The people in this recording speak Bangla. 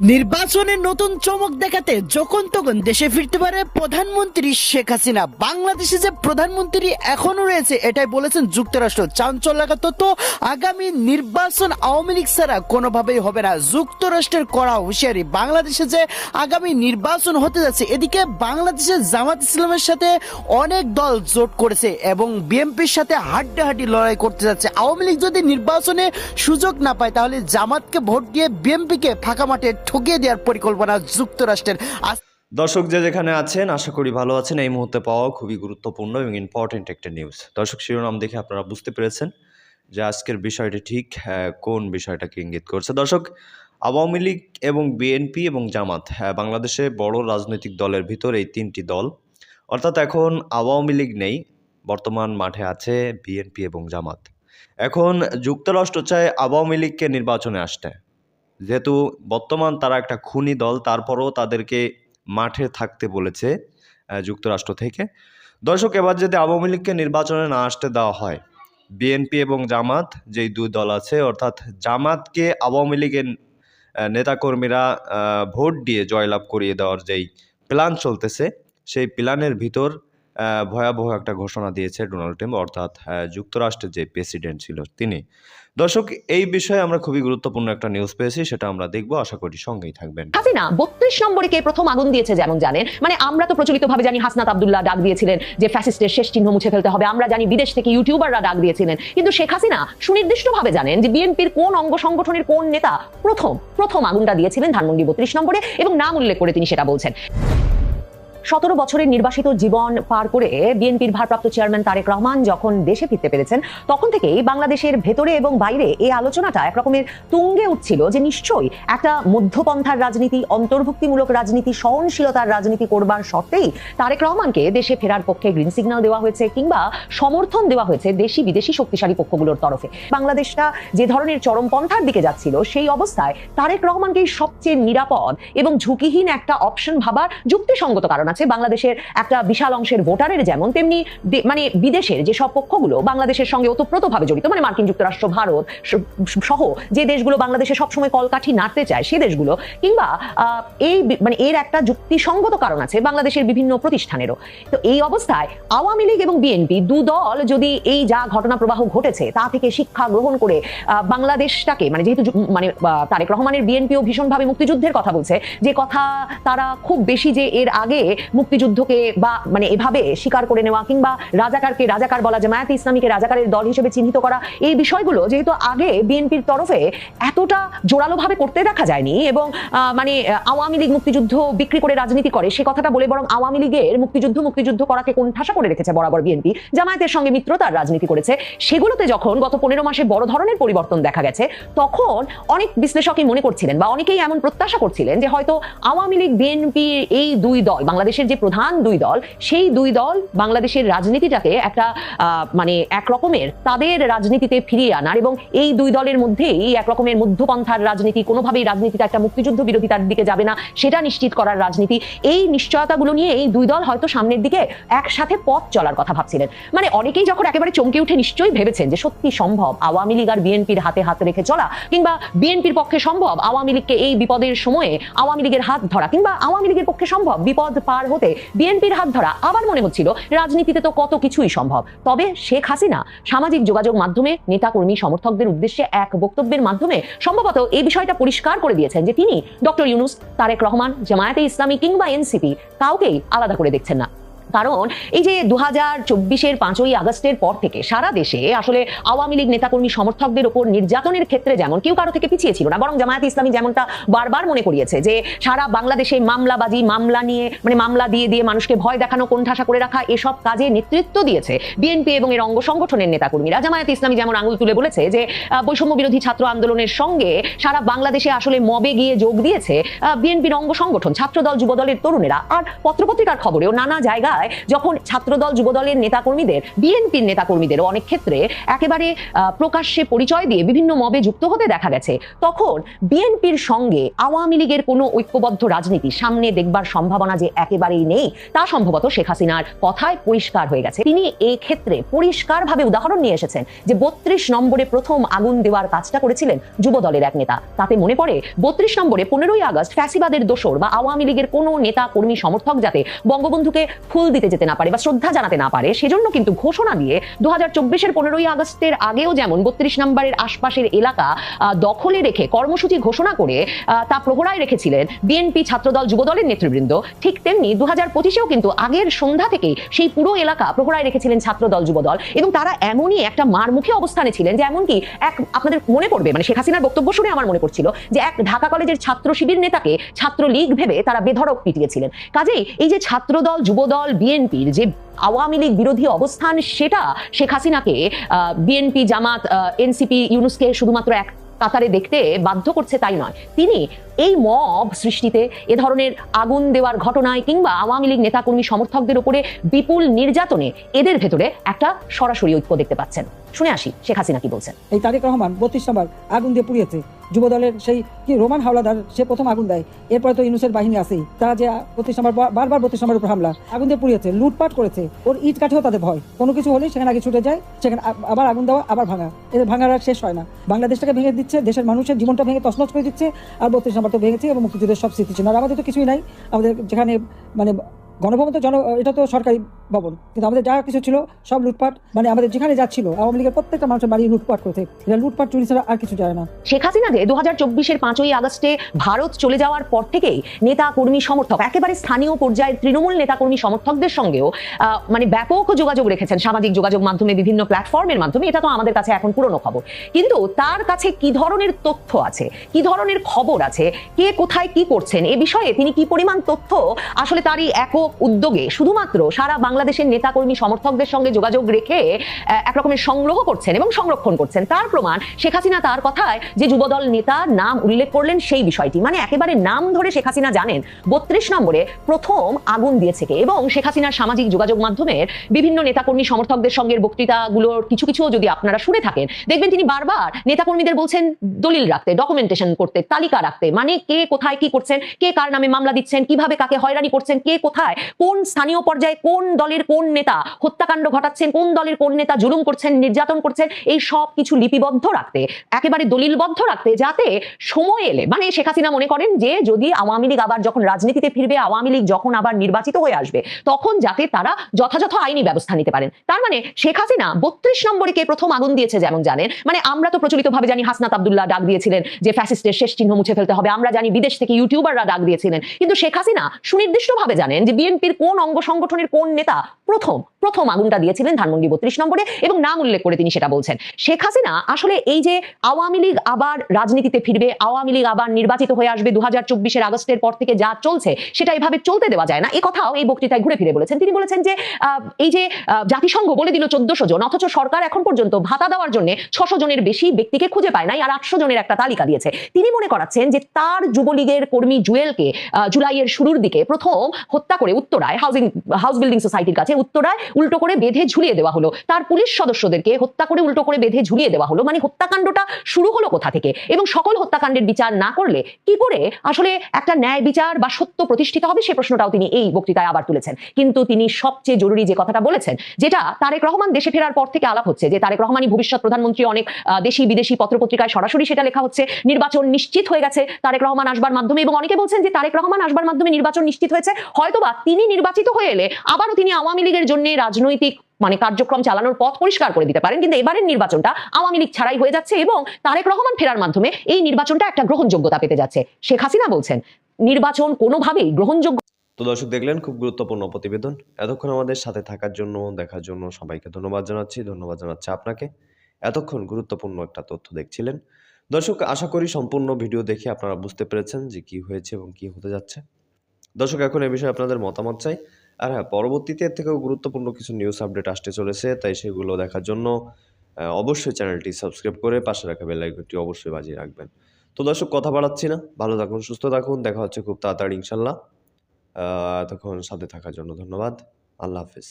নির্বাচনের নতুন চমক দেখাতে যখন তখন দেশে ফিরতে পারে প্রধানমন্ত্রী শেখ হাসিনা। বাংলাদেশে যে প্রধানমন্ত্রী এখনও রয়েছে, এটাই বলেছেন যুক্তরাষ্ট্র। চাঞ্চল্যকর তথ্য আগামী নির্বাচন আওয়ামী লীগ ছাড়া কোনোভাবেই হবে না। যুক্তরাষ্ট্রের করা হুঁশিয়ারি, বাংলাদেশে যে আগামী নির্বাচন হতে যাচ্ছে, এদিকে বাংলাদেশের জামাত ইসলামের সাথে অনেক দল জোট করেছে এবং বিএনপির সাথে হাড্ডাহাড্ডি লড়াই করতে যাচ্ছে। আওয়ামী লীগ যদি নির্বাচনে সুযোগ না পায়, তাহলে জামাতকে ভোট দিয়ে বিএনপিকে ফাঁকা মাঠে ঠকিয়ে দেওয়ার পরিকল্পনা যুক্তরাষ্ট্রের। দর্শক যে যেখানে আছেন, আশা করি ভালো আছেন। এই মুহূর্তে পাওয়া খুবই গুরুত্বপূর্ণ এবং ইম্পর্টেন্ট একটা নিউজ দর্শক, শিরোনাম দেখে আপনারা বুঝতে পেরেছেন যে আজকের বিষয়টি ঠিক কোন বিষয়টাকে ইঙ্গিত করছে। দর্শক, আওয়ামী লীগ এবং বিএনপি এবং জামাত বাংলাদেশে বড় রাজনৈতিক দলের ভিতর এই তিনটি দল। অর্থাৎ এখন আওয়ামী লীগ নেই, বর্তমান মাঠে আছে বিএনপি এবং জামাত। এখন যুক্তরাষ্ট্র চায় আওয়ামী লীগকে নির্বাচনে আসতে। যেহেতু বর্তমান তারা একটা খুনি দল, তারপরও তাদেরকে মাঠে থাকতে বলেছে যুক্তরাষ্ট্র থেকে। দর্শক, এবার যদি আওয়ামী লীগকে নির্বাচনে না আসতে দেওয়া হয় বিএনপি এবং জামাত, যেই দুই দল আছে, অর্থাৎ জামাতকে আওয়ামী লীগের নেতাকর্মীরা ভোট দিয়ে জয়লাভ করিয়ে দেওয়ার যেই প্ল্যান চলতেছে, সেই প্ল্যানের ভিতর ভয়াবহ একটা ঘোষণা দিয়েছে ডোনাল্ড ট্রাম্প, অর্থাৎ যুক্তরাষ্ট্রের যে প্রেসিডেন্ট ছিল তিনি। দর্শক, এই বিষয়ে আমরা খুবই গুরুত্বপূর্ণ একটা নিউজ পেয়েছি, সেটা আমরা দেখব। আশা করি সঙ্গেই থাকবেন। হাসিনা বত্রিশ নম্বরে কে প্রথম আগুন দিয়েছে যেমন জানেন মানে আমরা তো প্রচলিত ভাবে জানি হাসনাত আবদুল্লাহ ডাক দিয়েছিলেন যে ফ্যাসিস্টের শেষ চিহ্ন মুছে ফেলতে হবে, আমরা জানি বিদেশ থেকে ইউটিউবাররা ডাক দিয়েছিলেন। কিন্তু শেখ হাসিনা সুনির্দিষ্ট ভাবে জানেন যে বিএনপির কোন অঙ্গ সংগঠনের কোন নেতা প্রথম প্রথম আগুনটা দিয়েছিলেন ধানমন্ডি বত্রিশ নম্বরে এবং নাম উল্লেখ করে তিনি সেটা বলছেন। সতেরো বছরের নির্বাসিত জীবন পার করে বিএনপির ভারপ্রাপ্ত চেয়ারম্যান তারেক রহমান যখন দেশে ফিরতে পেরেছেন, তখন থেকেই বাংলাদেশের ভেতরে এবং বাইরে এই আলোচনাটা একরকমের তুঙ্গে উঠছিল যে নিশ্চয়ই একটা মধ্যপন্থার রাজনীতি, অন্তর্ভুক্তিমূলক রাজনীতি, সহনশীলতার রাজনীতি করবার শর্তেই তারেক রহমানকে দেশে ফেরার পক্ষে গ্রিন সিগন্যাল দেওয়া হয়েছে কিংবা সমর্থন দেওয়া হয়েছে দেশি বিদেশি শক্তিশালী পক্ষগুলোর তরফে। বাংলাদেশটা যে ধরনের চরমপন্থার দিকে যাচ্ছিল, সেই অবস্থায় তারেক রহমানকেই সবচেয়ে নিরাপদ এবং ঝুঁকিহীন একটা অপশন ভাবার যুক্তিসঙ্গত কারণ বাংলাদেশের একটা বিশাল অংশের ভোটারের যেমন, তেমনি মানে বিদেশের যে সব পক্ষগুলো বাংলাদেশের সঙ্গে ওতপ্রোতভাবে জড়িত মানে মার্কিন যুক্তরাষ্ট্র, ভারত সহ যে দেশগুলো বাংলাদেশে সবসময় কলকাঠি নাড়তে চায়, সে দেশগুলো, কিংবা এই মানে এর একটা যুক্তিসঙ্গত কারণ আছে বাংলাদেশের বিভিন্ন প্রতিষ্ঠানেরও। তো এই অবস্থায় আওয়ামী লীগ এবং বিএনপি দু দল যদি এই যা ঘটনা প্রবাহ ঘটেছে, তা থেকে শিক্ষা গ্রহণ করে বাংলাদেশটাকে মানে যেহেতু মানে তারেক রহমানের বিএনপিও ভীষণভাবে মুক্তিযুদ্ধের কথা বলছে, যে কথা তারা খুব বেশি যে এর আগে মুক্তিযুদ্ধকে বা মানে এভাবে স্বীকার করে নেওয়া কিংবা রাজাকারকে রাজাকার বলা, জামায়াতে ইসলামীকে রাজাকারের দল হিসেবে চিহ্নিত করা, এই বিষয়গুলো যেহেতু আগে বিএনপির তরফে এতটা জোরালোভাবে করতে দেখা যায়নি এবং মানে আওয়ামী লীগ মুক্তিযুদ্ধ বিক্রি করে রাজনীতি করে, সে কথাটা বলে বরং আওয়ামী লীগের মুক্তিযুদ্ধ মুক্তিযুদ্ধ করাকে কোন ঠাসা করে রেখেছে বরাবর বিএনপি। জামায়াতের সঙ্গে মিত্রতার রাজনীতি করেছে। সেগুলোতে যখন গত পনেরো মাসে বড় ধরনের পরিবর্তন দেখা গেছে, তখন অনেক বিশ্লেষকই মনে করছিলেন বা অনেকেই এমন প্রত্যাশা করছিলেন যে হয়তো আওয়ামী লীগ, বিএনপি, এই দুই দল বাংলাদেশের যে প্রধান দুই দল, সেই দুই দল বাংলাদেশের রাজনীতিটাকে একটা মানে এক রকমের তাদের রাজনীতিতে ফিরিয়ে আনার এবং এই দুই দলের মধ্যেই এক রকমের মধ্যপন্থার রাজনীতি, কোনোভাবেই রাজনীতিটা একটা মুক্তিযুদ্ধ বিরোধিতার দিকে যাবে না, সেটা নিশ্চিত করার রাজনীতি। এই নিশ্চয়তাগুলো নিয়ে এই দুই দল হয়তো সামনের দিকে একসাথে পথ চলার কথা ভাবছিলেন। মানে অনেকেই যখন একেবারে চমকে উঠে নিশ্চয়ই ভেবেছেন যে সত্যি সম্ভব আওয়ামী লীগ আর বিএনপির হাতে হাত রেখে চলা কিংবা বিএনপির পক্ষে সম্ভব আওয়ামী লীগকে এই বিপদের সময়ে আওয়ামী লীগের হাত ধরা কিংবা আওয়ামী লীগের পক্ষে সম্ভব বিপদ পার হতে বিএনপির হাত ধরা আবার মনে হচ্ছিল রাজনীতিতে তো কত কিছুই সম্ভব। তবে শেখ হাসিনা সামাজিক যোগাযোগ মাধ্যমে, নেতাকর্মী, সমর্থকদের উদ্দেশ্যে এক বক্তব্যের মাধ্যমে সম্ভবত এই বিষয়টা পরিষ্কার করে দিয়েছেন যে তিনি ডক্টর ইউনুস, তারেক রহমান, জামায়াতে ইসলামী কিংবা এনসিপি কাউকেই আলাদা করে দেখছেন না। কারণ এই যে দু হাজার চব্বিশের পাঁচই আগস্টের পর থেকে সারা দেশে আসলে আওয়ামী লীগ নেতাকর্মী সমর্থকদের ওপর নির্যাতনের ক্ষেত্রে যেমন কেউ কারও থেকে পিছিয়ে ছিল না, বরং জামায়াত ইসলামী যেমনটা বারবার মনে করিয়েছে যে সারা বাংলাদেশে মামলাবাজি, মামলা নিয়ে মানে মামলা দিয়ে দিয়ে মানুষকে ভয় দেখানো, কোণঠাসা করে রাখা, এসব কাজে নেতৃত্ব দিয়েছে বিএনপি এবং এর অঙ্গ সংগঠনের নেতাকর্মীরা। জামায়াত ইসলামী যেমন আঙুল তুলে বলেছে যে বৈষম্য বিরোধী ছাত্র আন্দোলনের সঙ্গে সারা বাংলাদেশে আসলে মবে গিয়ে যোগ দিয়েছে বিএনপির অঙ্গ সংগঠন, ছাত্রদল, যুবদলের তরুণেরা। আর পত্রপত্রিকার খবরেও নানা জায়গায় যায়, যখন ছাত্রদল, যুবদলের নেতাকর্মীদের, বিএনপির নেতাকর্মীদেরও অনেক ক্ষেত্রে একেবারে প্রকাশ্যে পরিচয় দিয়ে বিভিন্ন মবে যুক্ত হতে দেখা গেছে, তখন বিএনপির সঙ্গে আওয়ামী লীগের কোনো ঐক্যবদ্ধ রাজনীতি সামনে দেখবার সম্ভাবনা যে একেবারেই নেই, তা সম্ভবত শেখ হাসিনার কথায় পরিষ্কার হয়ে গেছে। তিনি এই ক্ষেত্রে পরিষ্কারভাবে উদাহরণ নিয়ে এসেছেন যে বত্রিশ নম্বরে প্রথম আগুন দেওয়ার কাজটা করেছিলেন যুবদলের এক নেতা। তাতে মনে পড়ে, বত্রিশ নম্বরে পনেরোই আগস্ট ফ্যাসিবাদের দোসর বা আওয়ামী লীগের কোনো নেতা কর্মী সমর্থক যাতে বঙ্গবন্ধুকে ফুল দিতে যেতে না পারে বা শ্রদ্ধা জানাতে না পারে, সেজন্য কিন্তু ঘোষণা দিয়ে দু হাজার চব্বিশের পনেরোই আগস্টের আগেও যেমন বত্রিশ নম্বরের আশপাশের এলাকা দখলে রেখে কর্মসূচি ঘোষণা করে তা প্রহরায় রেখেছিলেন বিএনপি ছাত্রদল যুবদলের নেতৃবৃন্দ। ঠিক তেমনি দু হাজার পঁচিশেও কিন্তু আগের সন্ধ্যা থেকেই সেই পুরো এলাকা প্রহরায় রেখেছিলেন ছাত্রদল যুবদল এবং তারা এমনই একটা মারমুখী অবস্থানে ছিলেন যে এমনকি এক আপনাদের মনে পড়বে মানে শেখ হাসিনার বক্তব্য শুনে আমার মনে পড়ছিল যে এক ঢাকা কলেজের ছাত্র শিবির নেতাকে ছাত্রলীগ ভেবে তারা বেধড়ক পিটিয়েছিলেন। কাজেই এই যে ছাত্রদল, যুবদল বিএনপির যে আওয়ামী লীগ বিরোধী অবস্থান, সেটা শেখ হাসিনাকে বিএনপি জামাত এনসিপি ইউনুসকে শুধুমাত্র এক কাতারে দেখতে বাধ্য করছে তাই নয়। তিনি এই মব সৃষ্টিতে এ ধরনের আগুন দেওয়ার ঘটনায় কিংবা আওয়ামী লীগ নেতাকর্মী সমর্থকদের উপরে বিপুল নির্যাতনে এদের ভেতরে একটা সরাসরি ঐক্য দেখতে পাচ্ছেন। শুনে আসি, শেখ হাসিনা কি বলছেন। এই তারেক রহমান বত্রিশ নম্বর আগুন দিয়ে পুড়িয়েছে। যুবদলের সেই কি রোমান হাওলাদার, সে প্রথম আগুন দেয়। এরপরে তো ইউনুসের বাহিনী আছেই। তারা যে বত্রিশ নম্বর বারবার বত্রিশ নম্বরের উপর হামলা, আগুন দিয়ে পুড়িয়েছে, লুটপাট করেছে। ওর ইট কাঠেও তাদের ভয়। কোনো কিছু হলেই সেখানে আগে ছুটে যায়, সেখানে আবার আগুন দেওয়া, আবার ভাঙা। এদের ভাঙার আর শেষ হয় না। বাংলাদেশটাকে ভেঙে দিচ্ছে, দেশের মানুষের জীবনটা ভেঙে তছনছ করে দিচ্ছে, আর বত্রিশ নম্বর তো ভেঙেছে এবং মুক্তিযুদ্ধের সব স্মৃতি ছিল। আর আমাদের তো কিছুই নাই। আমাদের যেখানে মানে গণভবন তো জন, এটা তো সরকারি ভবন। কিন্তু আমাদের যা কিছু ছিল, সব লুটপাট মানে আমাদের যেখানে যাচ্ছিল আওয়ামী লীগের প্রত্যেকটা মানুষের বাড়ি লুটপাট করেছে এটা লুটপাট, চুরি ছাড়া আর কিছু যায় না। শেখ হাসিনা যে দু হাজার চব্বিশের পাঁচই আগস্টে ভারত চলে যাওয়ার পর থেকেই নেতা কর্মী সমর্থক, একেবারে স্থানীয় পর্যায়ের তৃণমূল নেতা কর্মী সমর্থকদের সঙ্গেও মানে ব্যাপক যোগাযোগ রেখেছেন সামাজিক যোগাযোগ মাধ্যমে, বিভিন্ন প্ল্যাটফর্মের মাধ্যমে। এটা তো আমাদের কাছে এখন পুরনো খবর। কিন্তু তার কাছে কি ধরনের তথ্য আছে? কি ধরনের খবর আছে? কে কোথায় কি করছেন? এ বিষয়ে তিনি কি পরিমাণ তথ্য? আসলে তারই একক উদ্যোগে শুধুমাত্র সারা বাংলাদেশের নেতাকর্মী সমর্থকদের সঙ্গে যোগাযোগ রেখে আহ, এক সংগ্রহ করছেন এবং সংরক্ষণ করছেন। তার প্রমাণ শেখ হাসিনা তার কথায় যে যুবদল নেতা নাম উল্লেখ করলেন সেই বিষয়টি। মানে একেবারে নাম ধরে শেখ হাসিনা জানেন বত্রিশ নম্বরে প্রথম আগুন দিয়েছে কে। এবং শেখ হাসিনার সামাজিক যোগাযোগ মাধ্যমের বিভিন্ন নেতাকর্মী সমর্থকদের সঙ্গে বক্তৃতাগুলোর কিছু কিছু যদি আপনারা শুনে থাকেন দেখবেন তিনি বারবার নেতাকর্মীদের বলছেন দলিল রাখতে ডকুমেন্টেশন করতে তালিকা রাখতে। মানে কে কোথায় কি করছেন কে কার নামে মামলা দিচ্ছেন কীভাবে কাকে হয়রানি করছেন কে কোথায় কোন স্থানীয় পর্যায়ে কোন দলের কোন নেতা হত্যাকাণ্ড ঘটাচ্ছেন, কোন দলের কোন নেতা জুলুম করছেন, নির্যাতন করছেন, এই সব কিছু লিপিবদ্ধ রাখতে, একেবারে দলিলবদ্ধ রাখতে যাতে সময় এলে মানে শেখ হাসিনা মনে করেন যে যদি আওয়ামী লীগ আবার যখন রাজনীতিতে ফিরবে, আওয়ামী লীগ যখন আবার নির্বাচিত হয়ে আসবে, তখন যাতে তারা যথাযথ আইনি ব্যবস্থা নিতে পারেন। তার মানে শেখ হাসিনা বত্রিশ নম্বরে কে প্রথম আগুন দিয়েছে যেমন জানেন মানে আমরা তো প্রচলিত ভাবে জানি হাসনাত আবদুল্লাহ ডাক দিয়েছিলেন যে ফ্যাসিস্টের শেষ চিহ্ন মুছে ফেলতে হবে, আমরা জানি বিদেশ থেকে ইউটিউবাররা ডাক দিয়েছিলেন, কিন্তু শেখ হাসিনা সুনির্দিষ্ট ভাবে জানেন যে বিএনপির কোন অঙ্গ সংগঠনের কোন নেতা প্রথম প্রথম আগুনটা দিয়েছিলেন ধানমন্ডি বত্রিশ নম্বরে এবং নাম উল্লেখ করে তিনি সেটা বলছেন। শেখ হাসিনা আসলে এই যে আওয়ামী লীগ আবার রাজনীতিতে ফিরবে, আওয়ামী লীগ আবার নির্বাচিত হয়ে আসবে দু হাজার চব্বিশের আগস্টের পর থেকে যা চলছে, সেটা এভাবে চলতে দেওয়া যায় না। এই কথাও এই বক্তৃতায় ঘুরে ফিরে বলেছেন। তিনি বলেছেন যে এই যে জাতিসংঘ বলে দিল চোদ্দশো জন, অথচ সরকার এখন পর্যন্ত ভাতা দেওয়ার জন্য ছশো জনের বেশি ব্যক্তিকে খুঁজে পায় নাই আর আটশো জনের একটা তালিকা দিয়েছে। তিনি মনে করাচ্ছেন যে তার যুবলীগের কর্মী জুয়েলকে জুলাইয়ের শুরুর দিকে প্রথম হত্যা করে উত্তরায়, হাউজিং, হাউস বিল্ডিং সোসাইটির কাছে উত্তরায় উল্টো করে বেঁধে ঝুলিয়ে দেওয়া হলো। তার পুলিশ সদস্যদেরকে হত্যা করে উল্টো করে বেঁধে ঝুলিয়ে দেওয়া হলো। মানে হত্যাকাণ্ডটা শুরু হলো কোথা থেকে? এবং সকল হত্যাকাণ্ডের বিচার না করলে কি করে আসলে একটা ন্যায় বিচার বা সত্য প্রতিষ্ঠিত হবে? সে প্রশ্নটাও তিনি এই বক্তৃতায় আবার তুলেছেন। কিন্তু তিনি সবচেয়ে জরুরি যে কথাটা বলেছেন, যেটা তারেক রহমান দেশে ফেরার পর থেকে আলাপ হচ্ছে, যে তারেক রহমানই ভবিষ্যৎ প্রধানমন্ত্রী অনেক দেশি বিদেশি পত্রপত্রিকায় সরাসরি সেটা লেখা হচ্ছে, নির্বাচন নিশ্চিত হয়ে গেছে, তারেক রহমান আসবার মাধ্যমে। এবং অনেকে বলছেন যে তারেক রহমান আসবার মাধ্যমে নির্বাচন নিশ্চিত হয়েছে, হয়তোবা তিনি নির্বাচিত হয়ে এলে আবারও তিনি আওয়ামী লীগের জন্য রাজনৈতিক মানে কার্যক্রম চালানোর পথ পরিষ্কার করে দিতে পারেন। কিন্তু এবারের নির্বাচনটা আওয়ামী লীগ ছাড়াই হয়ে যাচ্ছে এবং তারেক রহমান ফেরার মাধ্যমে এই নির্বাচনটা একটা গ্রহণযোগ্যতা পেতে যাচ্ছে। শেখ হাসিনা বলছেন, নির্বাচন কোনোভাবেই গ্রহণযোগ্য তো দর্শক দেখলেন, খুব গুরুত্বপূর্ণ প্রতিবেদন। এতক্ষণ আমাদের সাথে থাকার জন্য, দেখার জন্য সবাইকে ধন্যবাদ জানাচ্ছি। ধন্যবাদ জানাচ্ছি আপনাকে। এতক্ষণ গুরুত্বপূর্ণ একটা তথ্য দেখছিলেন। দর্শক, আশা করি সম্পূর্ণ ভিডিও দেখে আপনারা বুঝতে পেরেছেন যে কি হয়েছে এবং কি হতে যাচ্ছে। দর্শক, এখন এ বিষয়ে আপনাদের মতামত চাই। আর হ্যাঁ পরবর্তীতে এর থেকেও গুরুত্বপূর্ণ কিছু নিউজ আপডেট আসতে চলেছে, তাই সেগুলো দেখার জন্য অবশ্যই চ্যানেলটি সাবস্ক্রাইব করে পাশে রাখা বেল আইকনটি অবশ্যই বাজিয়ে রাখবেন। তো দর্শক, কথা বাড়াচ্ছি না, ভালো থাকুন, সুস্থ থাকুন, দেখা হচ্ছে খুব তাড়াতাড়ি ইনশাল্লাহ। তখন সাথে থাকার জন্য ধন্যবাদ, আল্লাহ হাফিজ।